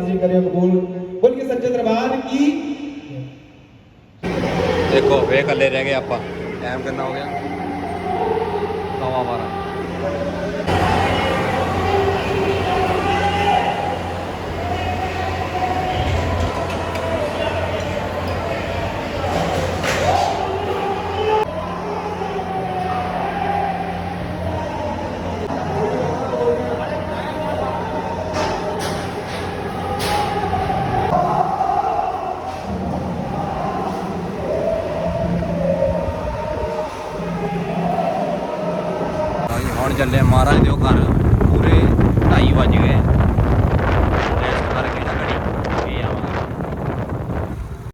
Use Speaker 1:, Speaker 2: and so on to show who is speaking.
Speaker 1: ਹਾਜ਼ਰੀ ਕਰਿਓ, ਕਬੂਲ। ਬੋਲ ਕੇ ਸੱਚੇ ਦਰਬਾਰ ਕੀ?
Speaker 2: ਦੇਖੋ ਵੇ ਕੱਲੇ ਰਹਿ ਗਏ ਆਪਾਂ। ਟਾਈਮ ਕਿੰਨਾ ਹੋ ਗਿਆ? ਸਵਾ 12 ਹੁਣ ਚੱਲੇ ਮਹਾਰਾਜ ਦੇ ਉਹ ਘਰ ਪੂਰੇ 2:30 ਵੱਜ ਗਏ।